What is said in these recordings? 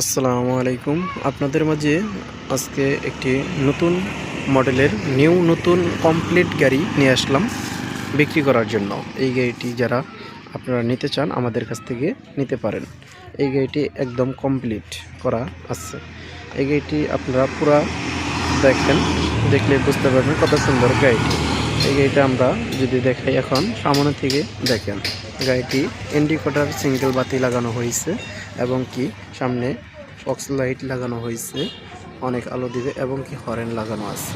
আসসালামু আলাইকুম। আপনাদের মাঝে আজকে একটি নতুন মডেলের নিউ, নতুন কমপ্লিট গাড়ি নিয়ে আসলাম বিক্রি করার জন্য। এই গাড়িটি যারা আপনারা নিতে চান, আমাদের কাছ থেকে নিতে পারেন। এই গাড়িটি একদম কমপ্লিট করা আছে। এই গাড়িটি আপনারা পুরা দেখেন, দেখলে বুঝতে পারবেন কত সুন্দর গাড়িটি। এই গাড়িটা আমরা যদি দেখাই এখন, সামনে থেকে দেখেন, গাড়িটি ইন্ডিকেটর সিঙ্গেল বাতি লাগানো হয়েছে এবং কি সামনে ফক্স লাইট লাগানো হয়েছে, অনেক আলো দিবে এবং কি হরেন লাগানো আছে।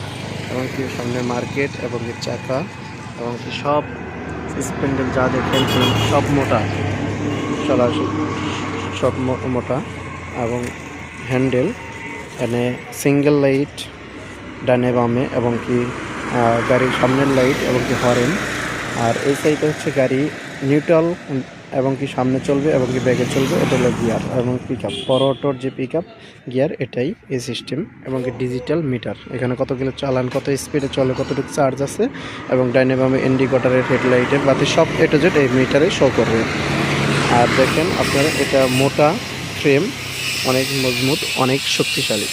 এবং কি সামনে মার্কেট এবং কি চাকা এবং কি সব স্প্যান্ডেল যা দেখেন, সব মোটা, সরাসরি সব মোটা এবং হ্যান্ডেল এখানে সিঙ্গেল লাইট, ডানে বামে এবং কি গাড়ির সামনের লাইট এবং কি হরেন আর এই সাইডে হচ্ছে গাড়ি নিউট্রাল এবং কি সামনে চলবে এবং কি ব্যাগে চলবে, এটা হলো গিয়ার এবং পিক আপ বড় অটোর যে পিক আপ গিয়ার এটাই এই সিস্টেম এবং কি ডিজিটাল মিটার এখানে কত কিলো চালান, কত স্পিডে চলে, কতটুকু চার্জ আছে এবং ডাইনে বামে ইন্ডিকেটারের হেডলাইটের বাতি সব এটো জেড এই মিটারে শো করবে। আর দেখেন আপনারা, এটা মোটা ফ্রেম অনেক মজবুত, অনেক শক্তিশালী।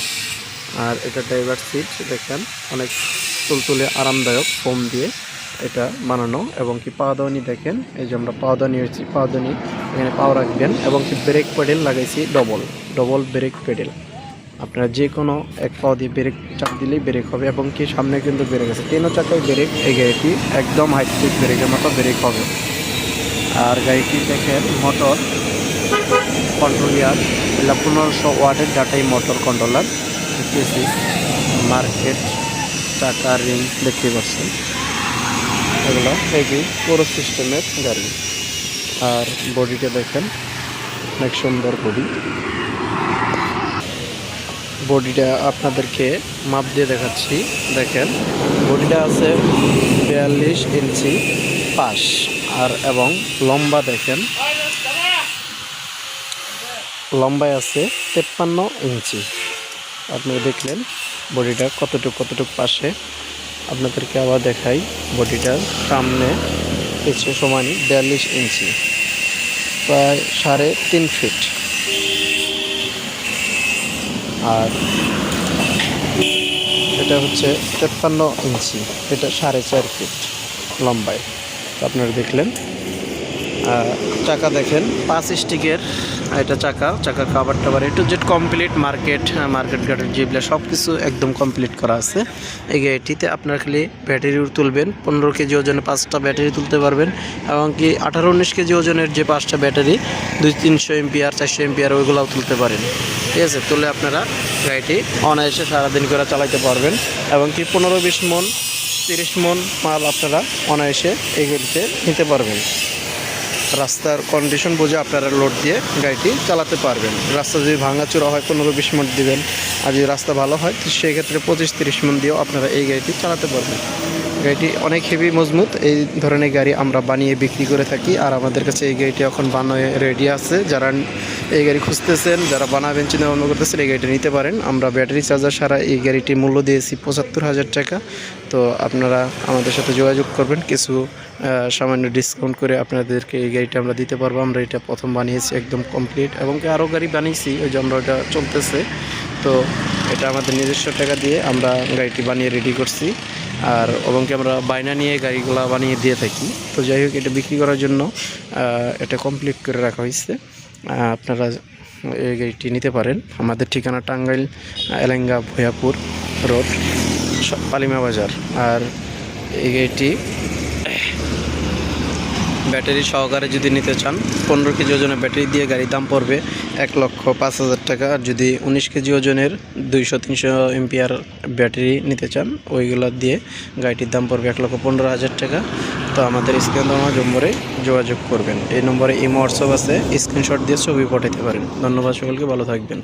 আর এটা ড্রাইভার সিট দেখেন, অনেক তুলতুলে আরামদায়ক ফোম দিয়ে এটা বানানো এবং কি পাওদানি দেখেন, এই যে আমরা পাওদানি হয়েছি পাওদানি এখানে পাও রাখবেন এবং কি ব্রেক প্যাডেল লাগাইছি ডবল ডবল ব্রেক প্যাডেল। আপনারা যে কোনো এক পাও দিয়ে ব্রেক চাপ দিলেই ব্রেক হবে এবং কি সামনে কিন্তু ব্রেক আছে। তিনও চাকায় ব্রেক, এই গাড়িটি একদম হাই স্পিড ব্রেকের মতো ব্রেক হবে। আর গাড়িটি দেখেন মোটর কন্ট্রোলিয়ার এটা পনেরোশো ওয়াটের ডাটাই মোটর কন্ট্রোলার মার্কেট টাকা রিং দেখতে পাচ্ছেন এগুলো যে পুরো সিস্টেমের গাড়ি। আর বডিটা দেখেন, অনেক সুন্দর বডি। বডিটা আপনাদেরকে মাপ দিয়ে দেখাচ্ছি। দেখেন, বডিটা আছে বিয়াল্লিশ ইঞ্চি পাশ। আর এবং লম্বা দেখেন, লম্বায় আছে তেপ্পান্ন ইঞ্চি। আপনারা দেখলেন বডিটা কতটুক কতটুক পাশে। আপনাদেরকে আবার দেখাই বডিটার সামনে পিছনে সমানই বিয়াল্লিশ ইঞ্চি, প্রায় সাড়ে তিন ফিট। আর এটা হচ্ছে তেপ্পান্ন ইঞ্চি, এটা সাড়ে চার ফিট লম্বায়। আপনারা দেখলেন চাকা দেখেন, পাঁচ স্টিকের এটা চাকা চাকা কাবার টাবার একটু জেট কমপ্লিট মার্কেট মার্কেট গার্ডের যেগুলো সব কিছু একদম কমপ্লিট করা আছে। এই গাড়িটিতে আপনার খালি ব্যাটারি তুলবেন, পনেরো কেজি ওজনের পাঁচটা ব্যাটারি তুলতে পারবেন, এবং কি আঠারো উনিশ কেজি ওজনের যে পাঁচটা ব্যাটারি দুই তিনশো এমপিআর চারশো এমপিআর ওইগুলোও তুলতে পারেন। ঠিক আছে? তুলে আপনারা গাড়িটি অনায়াসে সারাদিন করে চালাতে পারবেন, এবং কি পনেরো বিশ মন, তিরিশ মন মাল আপনারা অনায়াসে এই গাড়িতে নিতে পারবেন। রাস্তার কন্ডিশন বুঝে আপনারা লোড দিয়ে গাড়িটি চালাতে পারবেন। রাস্তা যদি ভাঙাচোরা হয়, পনেরো বিশ মিনিট দিবেন। আর যদি রাস্তা ভালো হয় সেক্ষেত্রে পঁচিশ তিরিশ মিনিট দিয়েও আপনারা এই গাড়িটি চালাতে পারবেন। গাড়িটি অনেক হেভি মজবুত। এই ধরনের গাড়ি আমরা বানিয়ে বিক্রি করে থাকি। আর আমাদের কাছে এই গাড়িটি এখন বানিয়ে রেডি আছে। যারা এই গাড়ি খুঁজতেছেন, যারা বানাবেন, চিন্তা ভাবনা করতেছেন, এই গাড়িটি নিতে পারেন। আমরা ব্যাটারি চার্জার সারা এই গাড়িটি মূল্য দিয়েছি পঁচাত্তর হাজার টাকা। তো আপনারা আমাদের সাথে যোগাযোগ করবেন। কিছু সামান্য ডিসকাউন্ট করে আপনাদেরকে এই গাড়িটা আমরা দিতে পারব। আমরা এটা প্রথম বানিয়েছি একদম কমপ্লিট এবং আরও গাড়ি বানিয়েছি, ওই যে আমরা ওটা চলতেছে। তো এটা আমাদের নিজস্ব টাকা দিয়ে আমরা গাড়িটি বানিয়ে রেডি করছি। আর এবং আমরা বায়না নিয়ে গাড়িগুলো বানিয়ে দিয়ে থাকি। তো যাই হোক, এটা বিক্রি করার জন্য এটা কমপ্লিট করে রাখা হয়েছে। আপনারা এই গাড়িটি নিতে পারেন। আমাদের ঠিকানা টাঙ্গাইল, এলেঙ্গা, ভয়াপুর রোড পালিমা বাজার। আর এই গাড়িটি ব্যাটারি সহকারে যদি নিতে চান, পনেরো কেজি ওজনের ব্যাটারি দিয়ে গাড়ির দাম পড়বে এক লক্ষ পাঁচ হাজার টাকা। আর যদি উনিশ কেজি ওজনের দুইশো তিনশো এমপিআর ব্যাটারি নিতে চান, ওইগুলো দিয়ে গাড়িটির দাম পড়বে এক লক্ষ পনেরো হাজার টাকা। তো আমাদের স্ক্রিন নম্বরে যোগাযোগ করবেন। এই নম্বরে ইমো, হোয়াটসঅ্যাপ আছে, স্ক্রিনশট দিয়ে ছবি পাঠাতে পারেন। ধন্যবাদ সকলকে, ভালো থাকবেন।